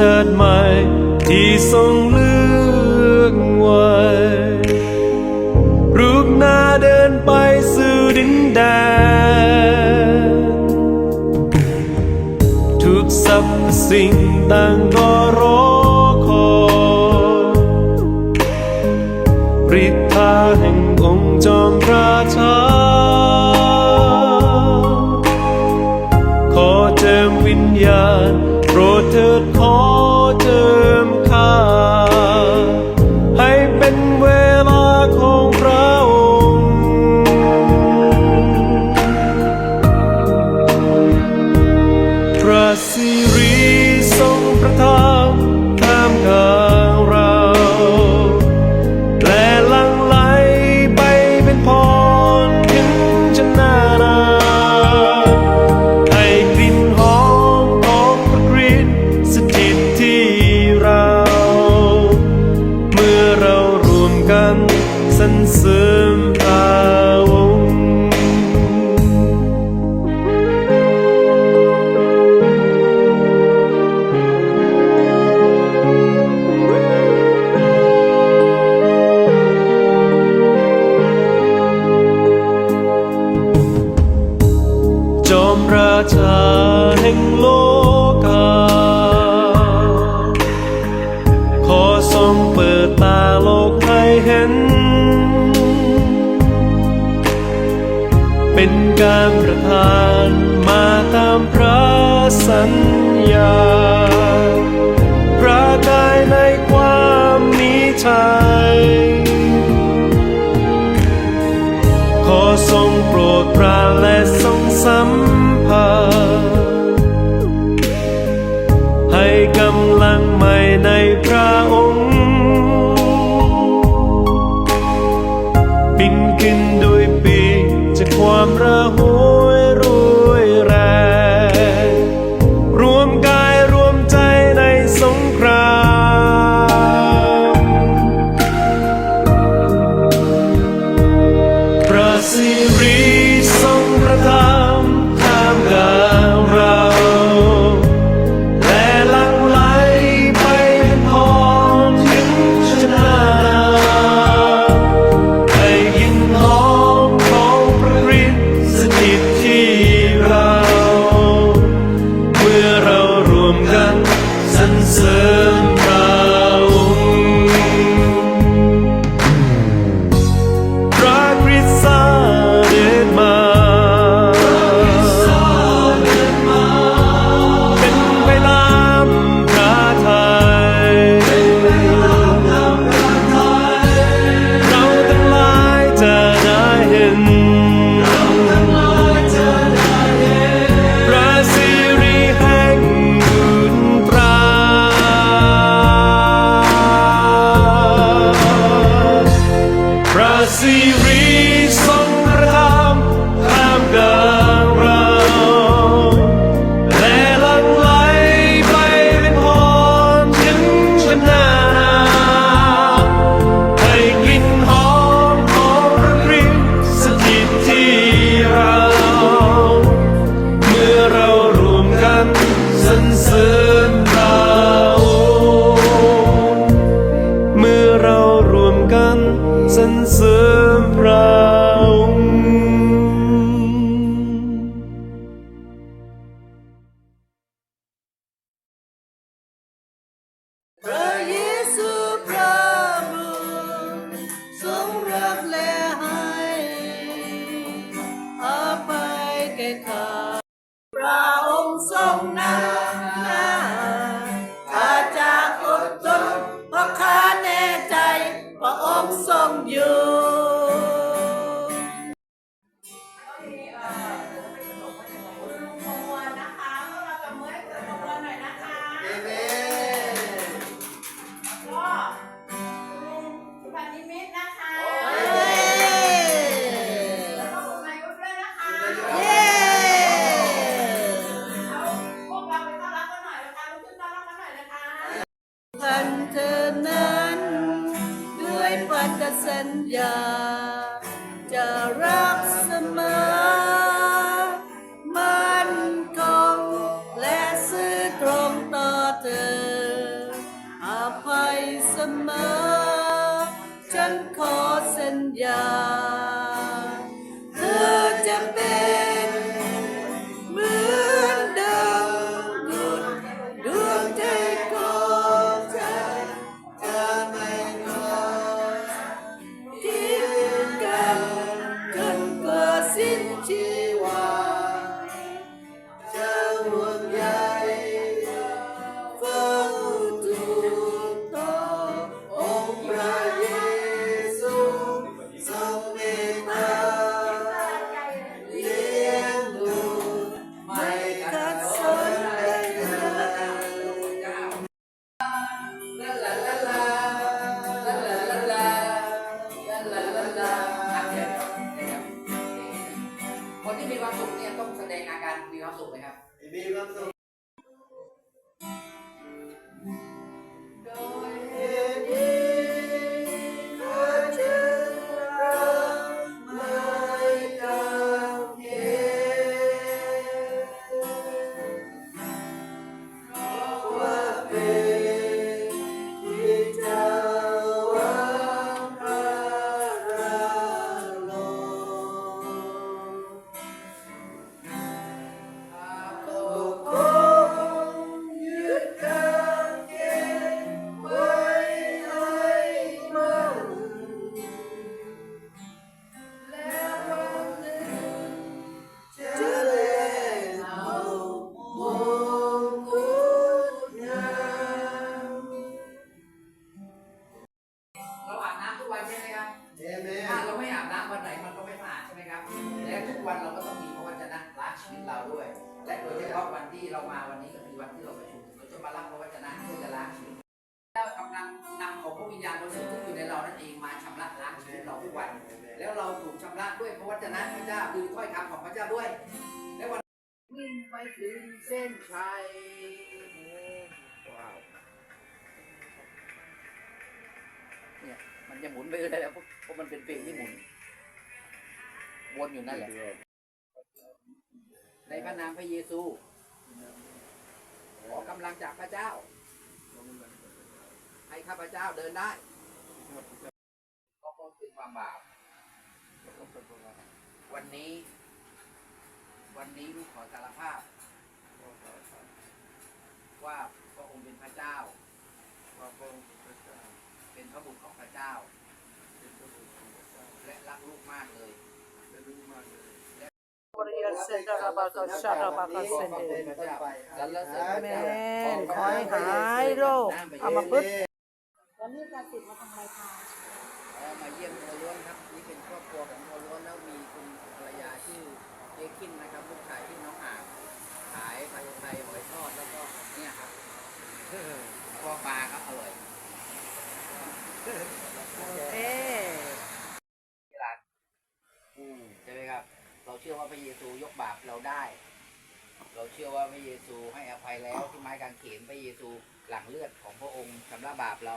ชาติใหม่ ที่ทรงเลือกไว้รูปหน้าเดินไปสู่ดินแดนทุกสรรพสิ่งต่างก็รอคอยฤทธาแห่งองค์จอมราชา การประทานมาตามพระสัญญา พระกายในความนิชัยขอทรงโปรดพระและทรงสัมผัสให้กำลังใหม่ในพระองค์ บินขึ้นดู of you. 平和と ทุกวันเราก็ต้องมีพระวจนะล้างชีวิตเราด้วย และโดยเฉพาะวันที่เรามาวันนี้ก็คือวันที่เราประชุมเราจะมารับพระวจนะเพื่อจะล้างชีวิตเรากำลังนำของพระวิญญาณบริสุทธิ์ที่อยู่ในเรานั่นเองมาชำระล้างชีวิตเราทุกวัน แล้วเราถูกชำระด้วยพระวจนะพระเจ้าคือถ้อยคำของพระเจ้าด้วยและวันวิ่งไปถึงเส้นชัยว้าวเนี่ยมันจะหมุนไปเรื่อยแล้วเพราะเพราะมันเป็นเพลงที่หมุน วนอยู่นั่นแหละ ในพระนามพระเยซู ขอกำลังจากพระเจ้า ให้ข้าพเจ้าเดินได้ ก็พ้นเป็นความบาปวันนี้ วันนี้ลูกขอสารภาพว่าพระองค์เป็นพระเจ้า เป็นพระบุตรของพระเจ้า และรักลูกมากเลยบริยาเซนดาราบาตชาราบากาเซนเดพระเจ้าสรรเสริญ แมนขอให้หายโรคอามาพึกษ์วันนี้การติดมาทำรายการเอ่อมาเยี่ยมโทล้วนครับ นี่เป็นครอบครัวของโทล้วนแล้วมีคุณภรรยาชื่อเจคินนะครับลูกชายที่น้องอ่างขายผัดไทยหอยทอดแล้วก็เนี่ยครับพอปลาครับอร่อย เอ๊ะ ที่ร้านอืมใช่ไหมครับ เราเชื่อว่าพระเยซูยกบาปเราได้ เราเชื่อว่าพระเยซูให้อภัยแล้วที่ไม้กางเขนพระเยซูหลังเลือดของพระองค์ชำระบาปเรา